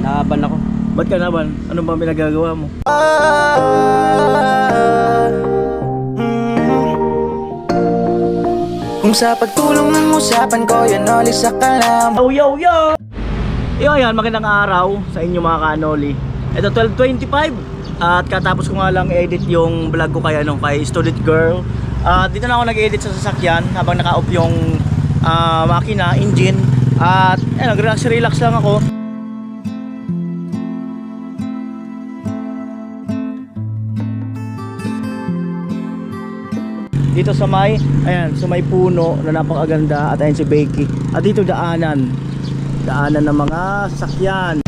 Naaban ako. Ba't ka naman? Ano ba pinagagawa mo? Kung sa pagtulong ng usapan ko, yan oli sa kalam Yo, yo, yo! Yo, ayan, magandang araw sa inyo mga kanoli. Ito, 12.25 At katapos ko nga lang edit yung vlog ko kay, ano, kay Student Girl. At dito na ako nag-edit sa sasakyan habang naka-off yung ah, makina, engine. At eh, nag-relax-relax lang ako. Dito sa may ayan sa may puno na napakaganda at ayan si Becky. At dito daanan daanan ng mga sasakyan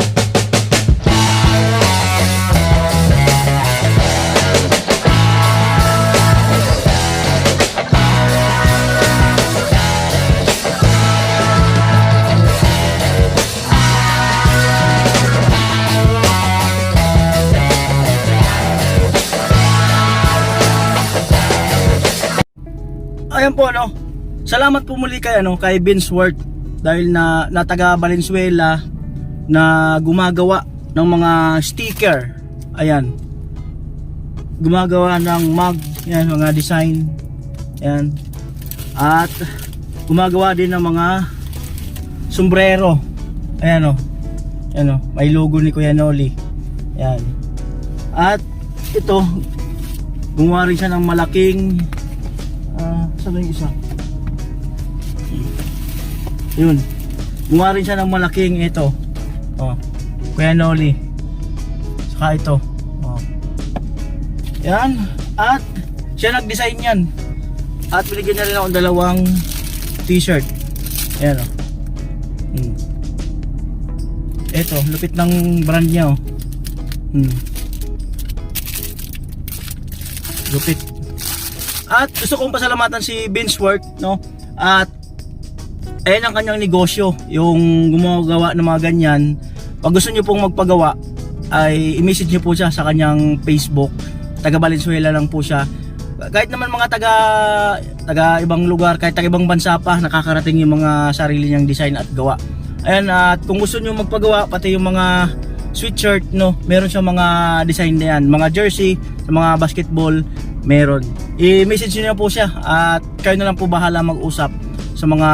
ayan po ano salamat po muli kay ano kay Vince Worth dahil na nataga Valenzuela na gumagawa ng mga sticker. Ayan. Gumagawa ng mug yan mga design. Yan at gumagawa din ng mga sombrero. Ayan o ayan o may logo ni Kuya Noli. Yan at ito gumawa rin siya ng malaking Ah, saan ba yung isa? Yun. Gumawa rin siya ng malaking ito. Oh. Kuya Noli. Saka ito. Oh. Yan. At siya nag-design yan. At binigyan niya rin ako ng dalawang t-shirt. Ayan oh. Hmm. Ito, lupit ng brand niya oh. Hmm. Lupit. At gusto kong pasalamatan si Vince Worth, no? At ayan ang kanyang negosyo, yung gumagawa ng mga ganyan. Pag gusto niyo pong magpagawa, ay i-message niyo po siya sa kanyang Facebook. Taga Valenzuela lang po siya. Kahit naman mga taga taga ibang lugar, kahit taga ibang bansa pa, nakakarating yung mga sarili niyang design at gawa. Ayan, at kung gusto niyo magpagawa, pati yung mga sweatshirt, no? Meron siyang mga design na yan. Mga jersey, sa mga basketball, meron. I-message niyo na po siya at kayo na lang po bahala mag-usap sa mga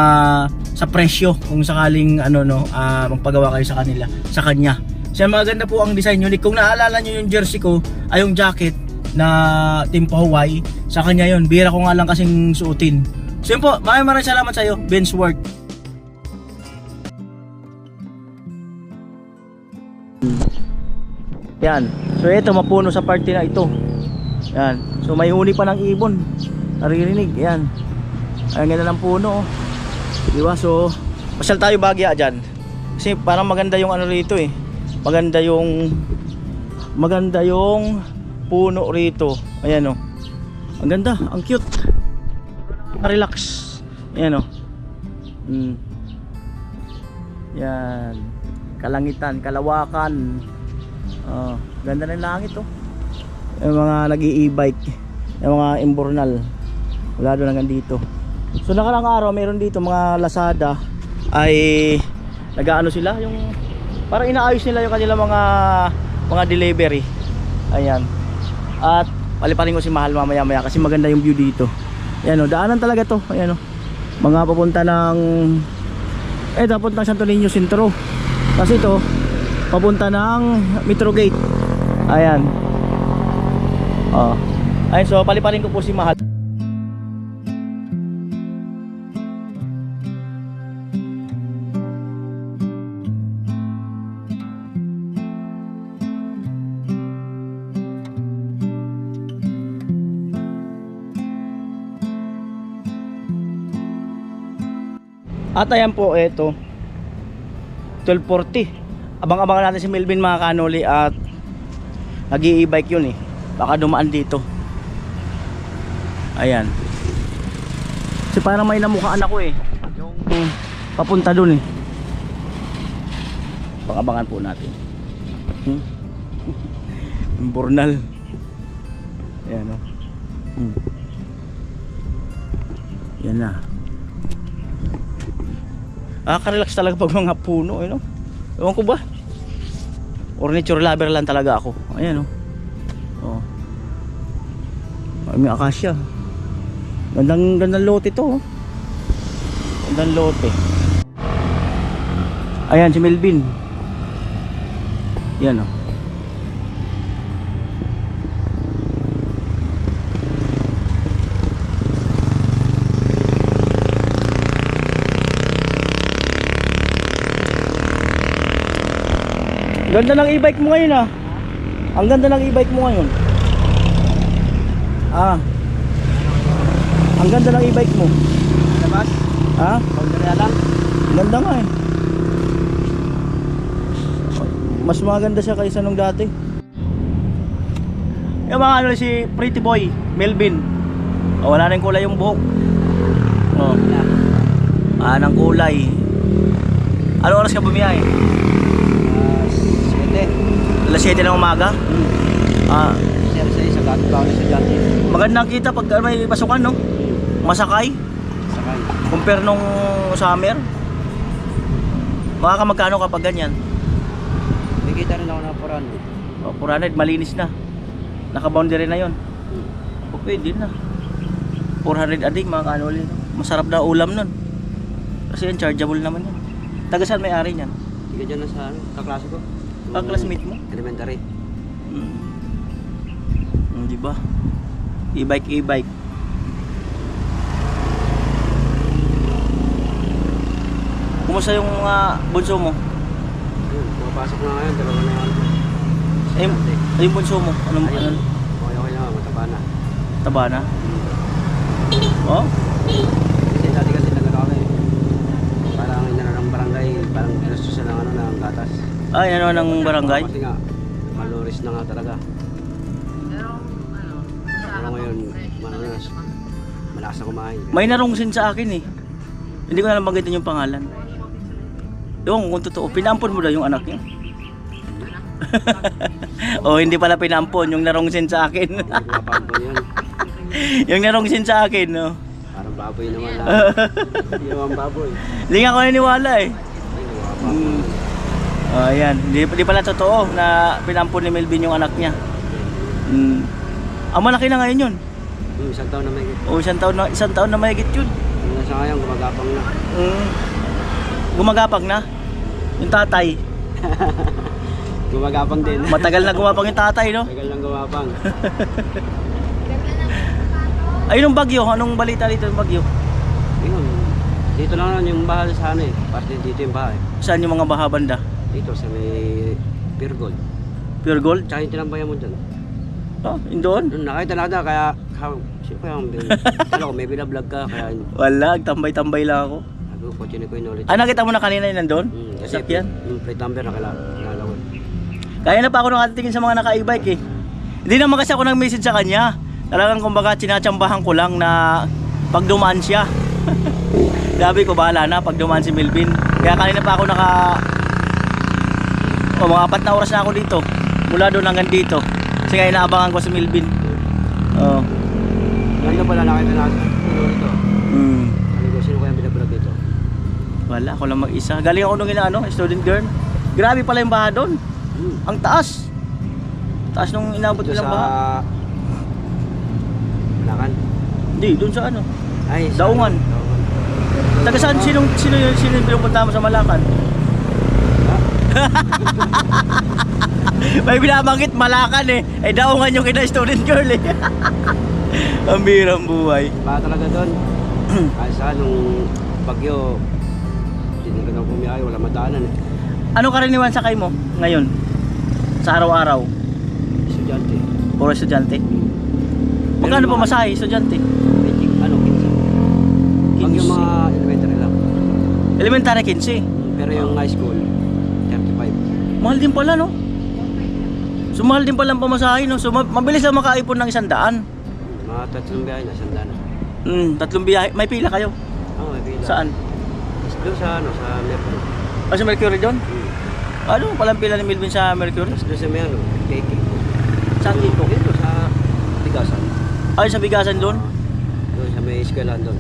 sa presyo kung sakaling ano no ah, magpagawa kayo sa kanila sa kanya. Siya maganda po ang design unique. Kung naalala niyo yung jersey ko, ay yung jacket na Team Hawaii, sa kanya yon. Bira ko nga lang kasing suotin. So yun po, maraming maraming salamat sa iyo, Vince Worth. Yan. So ito mapuno sa party na ito. Yan. So may huni pa ng ibon. Naririnig. Yan. Ang ganda ng puno. oh. Di ba? So pasyal tayo bagya dyan. Kasi parang maganda yung ano rito eh. Maganda yung maganda yung puno rito. Ayan oh. Ang ganda, ang cute. Relax. Ayan oh. Mm. Yan. Kalangitan, kalawakan. Oh, ganda ng langit oh. Yung mga nag e-bike, yung mga imbornal. Wala doon hanggang dito. So nakalang araw meron dito mga Lazada ay nagaano sila yung parang inaayos nila yung kanilang mga mga delivery. Ayan. At paliparin ko si Mahal mamaya maya kasi maganda yung view dito. Ayan oh, daanan talaga to. Ayan oh. Mga papunta ng eh papunta ng Santo Niño Sentro. Kasi ito papunta ng Metro Gate. Ayan. Oh. Ayun, so paliparin ko po si Mahal. At ayan po, eto. 12.40. Abang-abangan natin si Melvin mga kanoli at nag bike yun eh. Baka dumaan dito. Ayan. Kasi parang may namukhaan ako eh. Yung papunta dun eh. Abangan po natin. Hmm? Ang Bornal. Ayan o. Hmm. Yan na. Ah, relax talaga pag mga puno, eh, no? Ewan ko ba? Or lover lang talaga ako. Ayan, oh. Oh. Ay, may akasya. Gandang, gandang lote to, oh. Gandang lote. Ayan, si Melvin. Yan, oh. Ganda ng e-bike mo ngayon ah. Ang ganda ng e-bike mo ngayon. Ah. Ang ganda ng e-bike mo. Labas? Ha? Ganda na. Ganda nga eh. Mas maganda siya kaysa nung dati. Yung mga ano si Pretty Boy, Melvin. Oh, wala na yung kulay yung buhok. Oh. Ah, ng kulay. Ano oras ka bumiyahe? Eh? 7. Alas 7 ng umaga? Hmm. Ah. Sir, sa isa gato pa sa dati. Magandang kita pag ah, may pasukan, no? Masakay? Masakay. Compare nung summer? Baka magkano kapag ganyan? Nakikita rin ako ng 400. Oh, malinis na. Naka-boundary na yon. Hmm. O pwede na. 400 a day, mga kaano ulit. Masarap na ulam nun. Kasi yan, chargeable naman yan. Taga saan may-ari niyan? Tiga dyan na sa ano, kaklase ko. Ang classmate mo? Elementary. Hmm. Hmm, di ba? E-bike, e-bike. Kumusta yung mga bunso mo? Ayun, pumapasok na ngayon, dalawa na yan. Ay, ay yung bunso mo. Anong, Ayun, anong okay okay na, mataba na. taba na? Oh? Kasi dati kasi nagano kami. Parang inano ng barangay, parang ginustusan ng ano ng gatas. Ay, ano ng barangay? Kasi nga, maloris na nga talaga. Pero ngayon, ano na, malakas na kumain. May narungsin sa akin eh. Hindi ko na lang banggitin yung pangalan. Yung kung totoo, pinampon mo daw yung anak niya. oh, hindi pala pinampon, yung narungsin sa akin. Yung narungsin sa akin, no. Parang baboy naman lang. Hindi naman baboy. Hindi nga ako naniniwala eh. Ay, Mm. Oh, ayan. Hindi, hindi pala totoo na pinampon ni Melvin yung anak niya. Mm. Ah, malaki na ngayon yun. Hmm, isang taon na may O, isang taon na, isang taon na mahigit yun. Yung nasa ngayon, gumagapang na. Mm. Gumagapag na. Yung tatay. Gumagapang din. Matagal na gumapang yung tatay, no? Tagal lang gumapang. Ayun yung bagyo, anong balita dito yung bagyo? Yun. Dito lang yung bahay sa ano eh. Parte dito yung bahay. Saan yung mga baha banda? Dito sa may Pirgol. Pure gold? Tsaka yung tinambayan mo dyan. Oh, yun doon? Doon nakita na kita kaya how, bin... ano ko, may binablog ka kaya Wala, tambay-tambay lang ako. sabi ko, kotse ko yung ulit. Ah, nakita mo na kanina yun nandun? Hmm, kasi Sasakyan? yung plate number nakala, nakala ko. Kaya na pa ako nakatingin sa mga naka-e-bike eh. Hindi naman kasi ako nag-message sa kanya. Talagang kumbaga sinatsambahan ko lang na pag dumaan siya. Sabi ko bahala na pag dumaan si Melvin. Kaya kanina pa ako naka... O mga apat na oras na ako dito. Mula doon hanggang dito. Kasi kaya inaabangan ko si Melvin. Oh. Ngayon pala nakita natin yung ulit ko. Hmm. Sabi ko, sino kaya binablog dito? Wala, ako lang mag-isa. Galing ako nung ano, student girl. Grabe pala yung baha doon. Hmm. Ang taas. Taas nung inabot nilang baha. sa... Malakan. Hindi, doon sa ano. Ay, sa Daungan. Daungan. Taga saan? Sino, sino yun? Sino yung pinupunta mo sa Malacan? May binabanggit Malacan eh. Eh daungan yung kina student girl eh. Ang birang buhay. Ba talaga doon. Ay sa nung bagyo, hindi na ganun pumiyahe, wala madaanan eh. Ano karaniwan sakay mo ngayon? Sa araw-araw? Estudyante. Puro estudyante? Magkano pa masahe estudyante? Medyo, ano, 15. Pag yung 15. mga elementary lang. Elementary 15. Pero yung high school, 35. Mahal din pala no? So mahal din pala ang pamasahe no? So ma- mabilis lang makaipon ng isang daan. Mga tatlong biyahe, na. Hmm, tatlong biyahe. May pila kayo? Oo, may pila. Saan? Doon sa ano, sa Mercury. Ah, sa Mercury doon? Hmm. Ano palang pila ni Melvin sa Mercury? Doon sa may ano, KK ko. Saan dito? Dito sa Bigasan. Ay, sa bigasan doon? Doon sa may eskwelahan doon.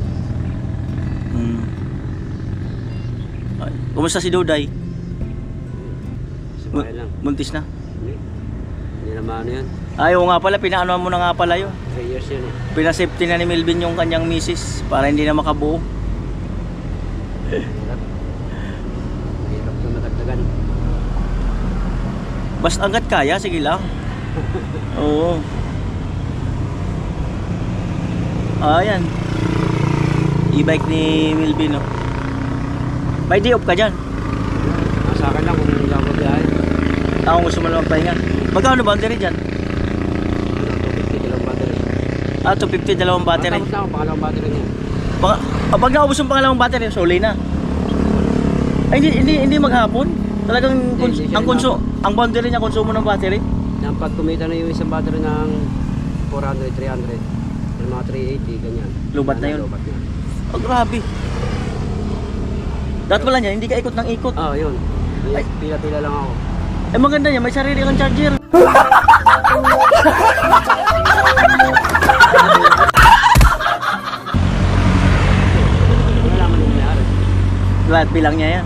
Hmm. Ay, kumusta si Duday? Sa bahay lang. Buntis na? Hindi. Hindi naman ano yun. Ay, oo nga pala, pinaano mo na nga pala yun. 3 years yun eh. Pinasafety na ni Melvin yung kanyang misis para hindi na makabuo. Hirap. Na matagdagan. Basta hanggat kaya, sige lang. Oo. Ayan. E-bike ni Melvin, no? May day off ka dyan. Nasa akin lang kung hindi ako biyahe. Ako gusto mo lang magpahinga. Magkano boundary dyan? Ano, 250 kilang battery. Ah, 250, dalawang battery. Matapos na ako, pangalawang battery niya. Baka, ah, pag naubos yung pangalawang battery, suli na. Ay, hindi, hindi, hindi maghapon. Talagang Hindi, kons- hindi siya ang konso, ang boundary niya konsumo ng battery. Nang pag kumita na yung isang battery ng 400, 300, yung mga 380, ganyan. Lubat na yun? Lubat na. Oh, grabe. Dahil wala niya, hindi ka ikot ng ikot. Ah, yun. Ay. Ay. Pila-pila lang ako. Eh maganda niya, may sarili kang charger. Wala naman yung mayari. Lahat bilang niya yan.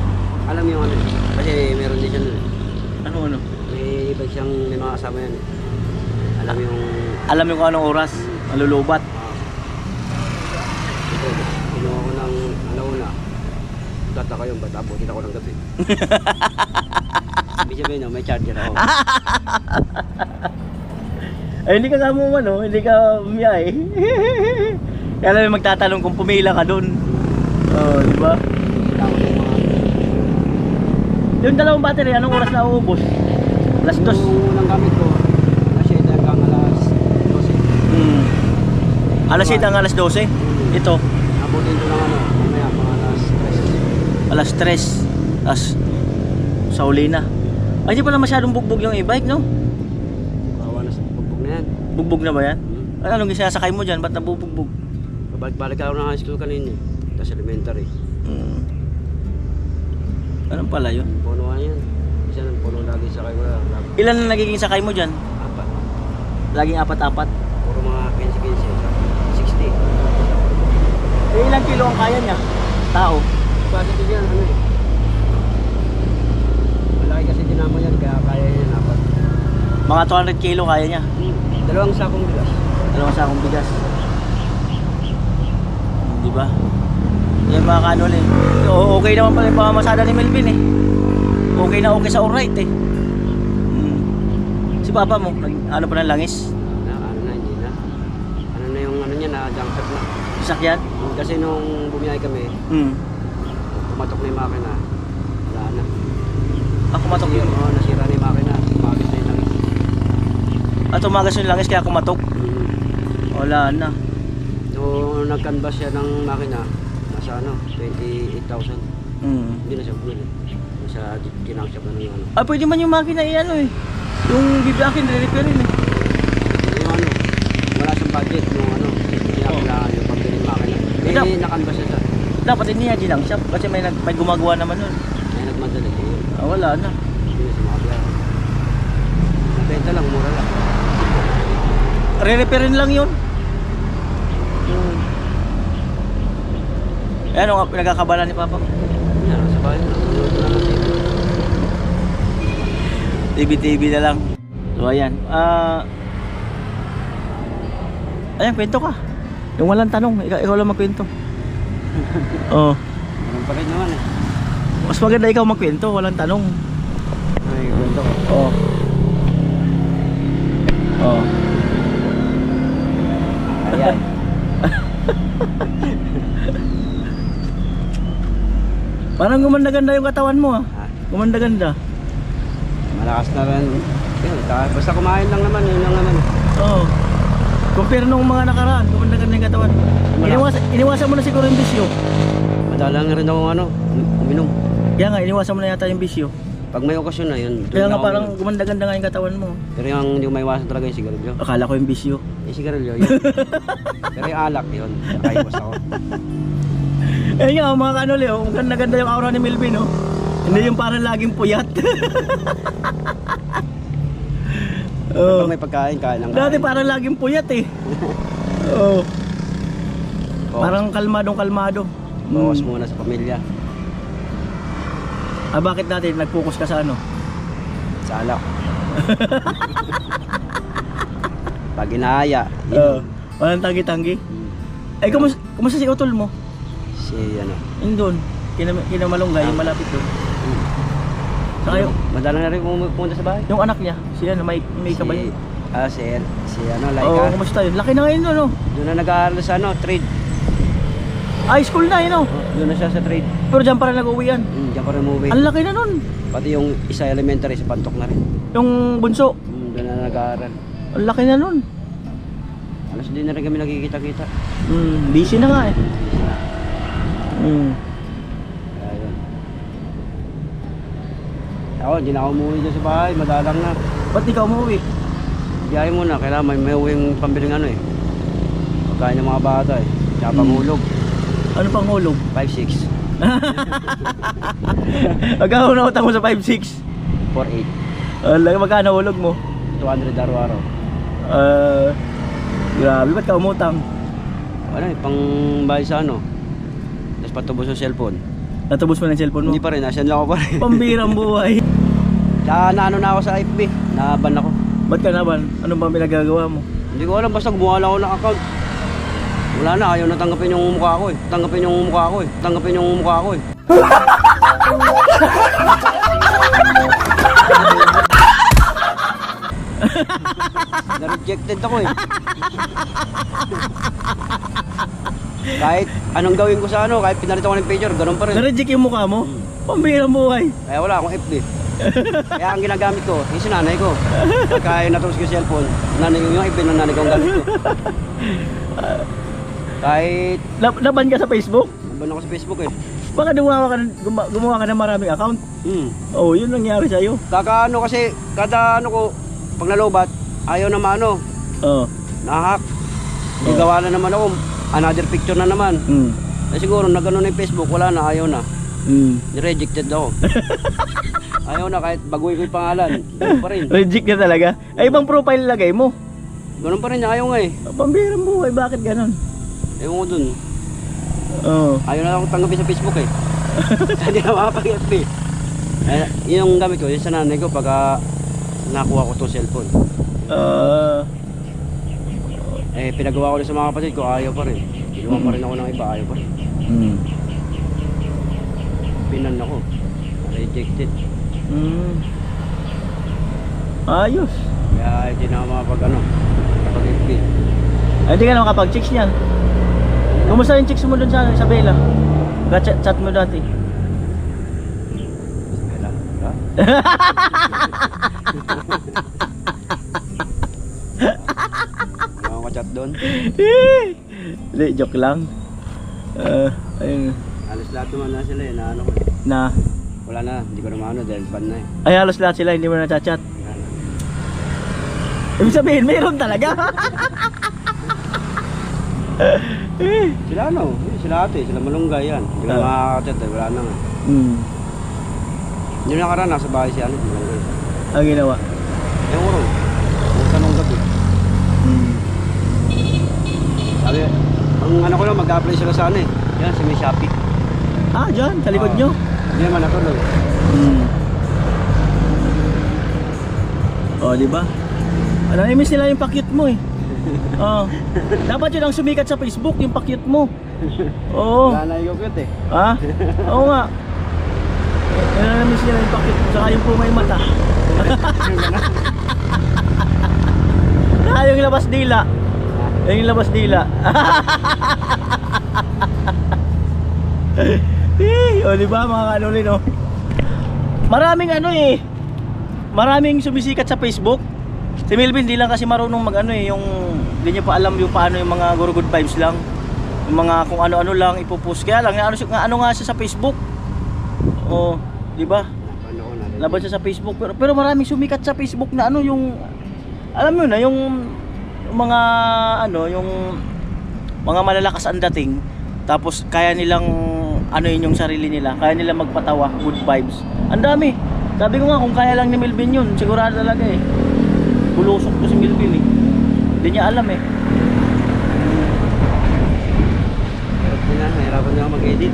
Alam yung ano. Kasi meron din siya nun. eh. Ano ano? May iba siyang may mga kasama yan. eh. Alam yung... Alam mo kung anong oras, malulubat. ito, kinuha ko ng alauna. Tataka yun, ba't abutin ako ng gabi? Ibig sabihin, no, may charger ako. Ay, hindi ka kamo ano, hindi ka umiyay. Kaya lang magtatanong kung pumila ka doon. Oh, di ba? Yung dalawang battery, anong oras na uubos? Alas dos. Yung unang gamit ko, nasa ito hanggang alas 12. Hmm. Alas 7 hanggang alas 12. Ito, Abutin ko lang ano, mamaya mga alas 3. alas 3. Tapos, sa uli na. Ay, hindi pala masyadong bugbog yung e-bike, no? Bawa na sa bugbog na yan. Bugbog na ba yan? Hmm. Ano, anong sinasakay mo dyan? Ba't nabubugbog? Babalik-balik ako ng high school kanina. Tapos elementary. Hmm. Anong pala yun? Puno yan. Isa ng puno lagi sa kayo. Lagi- Ilan na nagiging sakay mo dyan? Apat. Laging apat-apat. Puro mga 15-15. 60. Eh, ilang kilo ang kaya niya? Tao. Ito yan, ano eh. Kasi dinamo yan, kaya kaya yan apat. Mga 200 kilo kaya niya. Dalawang sakong bigas. Dalawang sakong bigas. Di ba? Yan mga kanol eh. O- Okay naman pala yung pamamasada ni Melvin eh. Okay na okay sa alright eh. Hmm. Si papa mo, ano pa ng langis? Na, ano na, hindi na. Ano na yung ano niya, na junk shop na. Sasakyan? Kasi nung bumiyahe kami, Hmm. pumatok na yung makina. Ah, kumatok yun. oh, nasira na yung makina. Umagis na yung langis. Ah, tumagas yung langis kaya kumatok. Mm. Wala na. Nung nag-canvas siya ng makina, nasa ano, 28,000. Hmm. Hindi na siya bumili. Nasa kinakshop na ng ano. Ah, pwede man yung makina i-ano eh. Yung bibiakin, re-repairin eh. Yung ano, wala siyang budget nung ano, kinakailangan yung pambili ng makina. Eh, nakanvas siya siya. Dapat hindi niya ginang shop kasi may, may gumagawa naman nun. Ah, wala na. hindi makabiyahe. Nabenta lang, mura lang. Re-repairin lang yun. Hmm. Eh, ano nga pinagkakabalan ni Papa? Yan, sa bahay na. TV-TV na lang. So, ayan. Ah... ayan, kwento ka. Yung walang tanong, ikaw, ikaw lang magkwento. Oo. Ganun pa rin naman eh. Mas maganda ikaw magkwento, walang tanong. Ay, kwento ko. Oo. Oo. Ayan. Parang gumanda-ganda yung katawan mo ah. Ha? Gumanda-ganda. Malakas na rin. Yun, ta- basta kumain lang naman, yun lang naman. Oo. Compare nung mga nakaraan, gumanda-ganda yung katawan. Iniwasan, iniwasan mo na siguro yung bisyo. Madala nga rin ako ano, um- uminom. Kaya nga, iniwasan mo na yata yung bisyo. Pag may okasyon na yun. Kaya nga parang gumanda-ganda nga yung katawan mo. Pero yung hindi ko maiwasan talaga yung sigarilyo. Akala ko yung bisyo. Yung sigarilyo, yun. Pero yung alak, yun. Nakaiwas ako. Eh nga, mga kanol eh, oh, ganda-ganda yung aura ni Melvin, oh. Hindi yung parang laging puyat. Oo. Pag may pagkain, kain ng Dati parang laging puyat eh. Bawas- Parang kalmadong kalmado. Bawas Mm. muna sa pamilya. Ah, bakit dati nag-focus ka sa ano? Sa alak. Pag inahaya, Oo. walang tanggi-tanggi. Mm. Eh, kumusta, kumusta si Utol mo? Si ano. Yun doon. Kina, kinamalunggay, yung malapit doon. Mm. Saka yung, Madalang na rin pum- pumunta sa bahay. yung anak niya, si ano, may, may si, kabay. Ah, si, si ano, Oo, Laika. kumusta yun? Laki na ngayon doon, no? Doon na nag-aaral sa ano, trade. High school na yun, no? Doon na siya sa trade. Pero dyan para nag-uwi yan. Mm, diyan pa rin umuwi. Ang laki na nun. Pati yung isa elementary sa Pantok na rin. Yung bunso, Mm, doon na nag-aaral. ang laki na nun. Alas din na rin kami nagkikita-kita. Hmm, busy na nga eh. Hmm. Kaya yun. Ako, hindi na ako umuwi dyan sa bahay. Madalang na. Ba't di ka umuwi? Biyahe muna. Kailangan may may uwing pambiling ano eh. Pagkain ng mga bata eh. Tsaka pangulog. Ano pang hulog? 5-6. Magkano na utang mo sa 5-6? 4-8. Ang laki magkano hulog mo? 200 araw-araw. Uh, grabe, ba't ka umutang? Ano eh, pang bahay sa ano. Tapos patubos sa cellphone. Natubos mo na yung cellphone mo? Hindi pa rin. Nasaan lang ako pa rin. Pambirang buhay. Tsaka naano na ako sa FB. Naban ako. Ba't ka naman? Ano ba pinagagawa mo? Hindi ko alam. Basta gumawa lang ako ng account. Wala na. Ayaw na tanggapin yung mukha ko eh. Tanggapin yung mukha ko eh. Tanggapin yung mukha ko eh. Na-rejected ako eh. kahit anong gawin ko sa ano, kahit pinalitan ko ng picture, ganun pa rin. Nareject yung mukha mo? Hmm. Pambirang buhay. Kaya wala akong FB. Kaya ang ginagamit ko, yung sinanay ko. Pagka natapos ko yung cellphone, nanay, yung FB ng nanay ko ang gamit ko. Kahit Lab- Laban ka sa Facebook? naban ako sa Facebook eh. Baka gumawa ka, ng- guma- gumawa ka ng maraming account? Hmm. Oh, yun nangyari sa'yo. Kakaano kasi, kada ano ko, pag nalobat, ayaw na maano, Oh. nahak. Igawa na naman ako, another picture na naman. Mm. Eh siguro, nagano na yung Facebook, wala na, ayaw na. Mm. Rejected ako. ayaw na, kahit baguhin ko yung pangalan, ganun pa rin. Reject na talaga. Ay, ibang profile lagay mo. Ganun pa rin, ayaw nga eh. Pambirang buhay, bakit ganon? Ewan ko dun. Oh. Ayaw na akong tanggapin sa Facebook eh. Hindi na makapag-FB. Eh, yung gamit ko, yung sa nanay ko pagka nakuha ko itong cellphone. Ah. Eh, pinagawa ko rin sa mga kapatid ko, ayaw pa rin. Ginawa pa rin ako ng iba, ayaw pa rin. mm. Pinan ako. Rejected. Mm. Ayos. Kaya hindi na ako makapag ano, kapag-FB. Ay, hindi ka naman kapag chicks niyan. Kumusta yung chicks mo dun sa, sa Bella? Chat, chat mo dati. Kaya, ha? Wala akong chat doon. Hindi, joke lang. Uh, ayun. Alas lahat naman na sila eh, na ano ko. Na, Wala na, hindi ko na maano dahil ban na eh. ay halos lahat sila hindi mo na chat. Wala na. Ibig sabihin, mayroon talaga. eh. Sila ano, eh, sila ate, sila malunggay yan. Hindi ko na Ah. makakachat eh, wala na nga. Hmm. Yung nakaraan, nasa bahay si ano, si malunggay. Ang ginawa. Yung uro, yung tanong gabi. Hmm. Sabi, ang ano ko lang, mag-apply sila sa ano eh. Yan, si May Shopee. Ah, dyan, sa likod Ah. nyo. Hindi naman natuloy. Hmm. Oh, di ba? Ano, miss nila yung pakyut mo eh. Oh. Dapat yun ang sumikat sa Facebook, yung pakyut mo. Oo. Wala na yung cute eh. Ha? Oo nga. Eh, na-miss nila yung pakyut saka yung pumay mata. Saka yung labas dila. Yung labas dila. eh, o di ba mga kanulin no? Maraming ano eh. Maraming sumisikat sa Facebook. Si Melvin di lang kasi marunong mag ano eh, yung hindi niya pa alam yung paano yung mga guru good vibes lang. Yung mga kung ano-ano lang ipopost. Kaya lang ano, nga- ano nga siya sa Facebook. Oh, di ba? Ko. Laban siya sa Facebook pero pero maraming sumikat sa Facebook na ano yung alam mo na yung, yung mga ano yung mga malalakas ang dating tapos kaya nilang ano yun yung sarili nila kaya nila magpatawa good vibes ang dami sabi ko nga kung kaya lang ni Melvin yun sigurado talaga eh Bulusok to si Milvin eh. Hindi niya alam eh. Hirap din na, nahirapan ako mag-edit.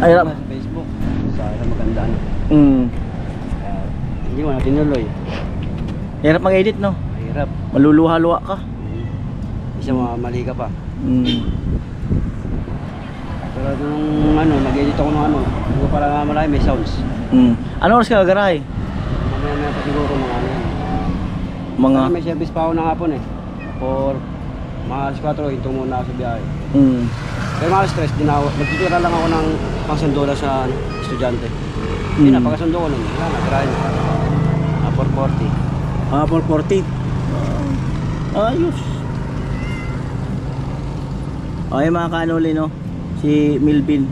Ay, Sa Facebook. Sana maganda ano. mm. Kaya, hindi mo na tinuloy. Hirap mag-edit no? Mahirap. Maluluha-luha ka. Isa mali ka pa. Mm. Pero nung ano, nag-edit ako ng ano, hindi ko pala marami may sounds. Mm. Ano oras ka gagaray? Mamaya na pa siguro mga ano yan. Mga... Kasi may service pa ako ng hapon eh. For mga alas 4, ito muna ako sa biyahe. Mm. Pero mga alas 3, din ako, nagtitira lang ako ng pangsandola sa estudyante. Hindi na, Mm. pagkasundo ko nun, wala na, try na. Ah, 440. Ah, 440. Ah, ayos. Okay mga kanuli no, si Milvin.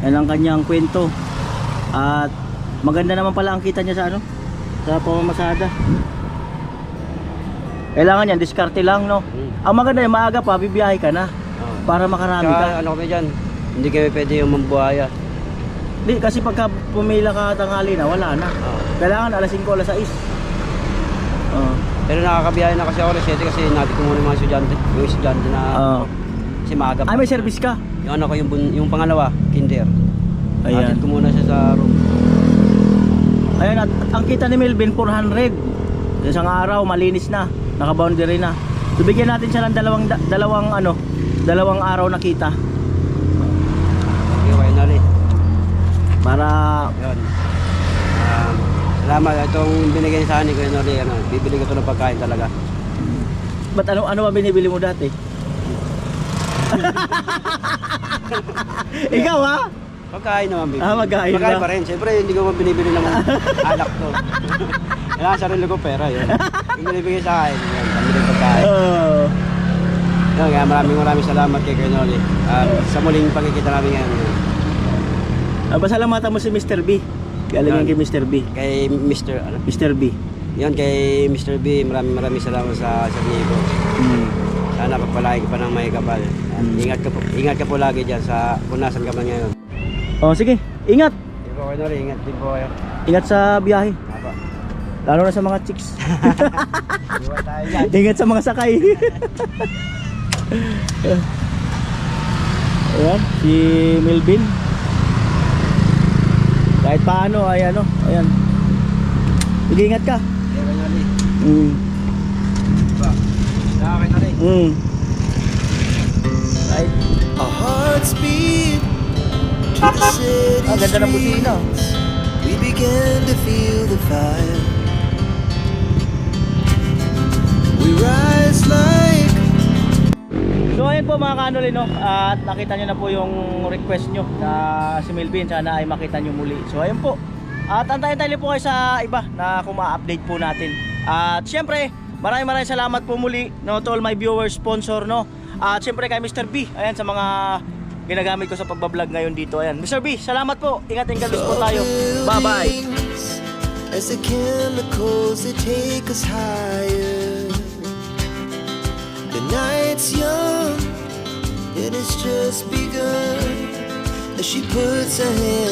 Yan ang kanyang kwento. At maganda naman pala ang kita niya sa ano, sa pamamasada. Kailangan yan, diskarte lang no. Mm. Ang maganda yung maaga pa, bibiyahe ka na Oh. para makarami ka. Tsaka, ano kami dyan, hindi kami pwede yung mambuhaya. Di, kasi pagka pumila ka tanghali na, wala na. Oh. Kailangan alas 5, alas 6. Oh. Pero nakakabiyahe na kasi ako alas 7 kasi natin ko muna yung mga estudyante. Yung estudyante na, Oo. kasi maaga pa. Ah, may service ka? Yung ano ko, yung, yung pangalawa, kinder. Ayan. Ayan. ko muna siya sa room. Ayun, at ang kita ni Melvin 400. Isang araw malinis na, naka-boundary na. So bigyan natin siya ng dalawang da- dalawang ano, dalawang araw na kita Okay, na rin. para Yun. Um, salamat. Itong binigay sa akin ko yun ulit. Ano, bibili ko ito ng pagkain talaga. Ba't ano ano ba binibili mo dati? Ikaw ha? Pagkain naman, bibili. Ah, pagkain Pagkain pa rin. Siyempre, hindi ko binibili ng anak ko. Kailangan sarili ko pera. Yun. Yung binibigay sa akin, yun, pambili ng pagkain. Oh. Yun, kaya maraming maraming salamat kay Kuya Noli. Um, sa muling pagkikita namin ngayon. Ah, pasalamatan mo si Mr. B. Galing yan kay Mr. B. Kay Mr. Ano? Mr. B. Yun, kay Mr. B, maraming maraming salamat sa sa ko. Hmm. Sana pagpalain ka pa ng may kapal. Mm. Ingat ka po, ingat ka po lagi diyan sa kung nasan ka man ngayon. Oh, sige. Ingat. Di po kayo ingat din po kayo. Ingat sa biyahe. Lalo na sa mga chicks. Ingat sa mga sakay. Ayan, si Melvin. Kahit paano, ay ano, ayan. Ingat ka. Mm. Mm. Right. Our hearts beat to the city Ah, ganda ng busina. streets. We began to feel the fire. So ayun po mga kanoli no? At nakita nyo na po yung request nyo Na si Melvin. Sana ay makita nyo muli. So ayun po. At antayin tayo po kayo sa iba Na kung ma-update po natin. At syempre maraming maraming salamat po muli no, To all my viewers, sponsor no? At syempre kay Mr. B. Ayan sa mga ginagamit ko sa pagbablog ngayon dito. Ayan. Mr. B salamat po. Ingat and God bless po tayo. Bye bye wings As the chemicals they take us higher. Night's young and it's just begun. As she puts her hand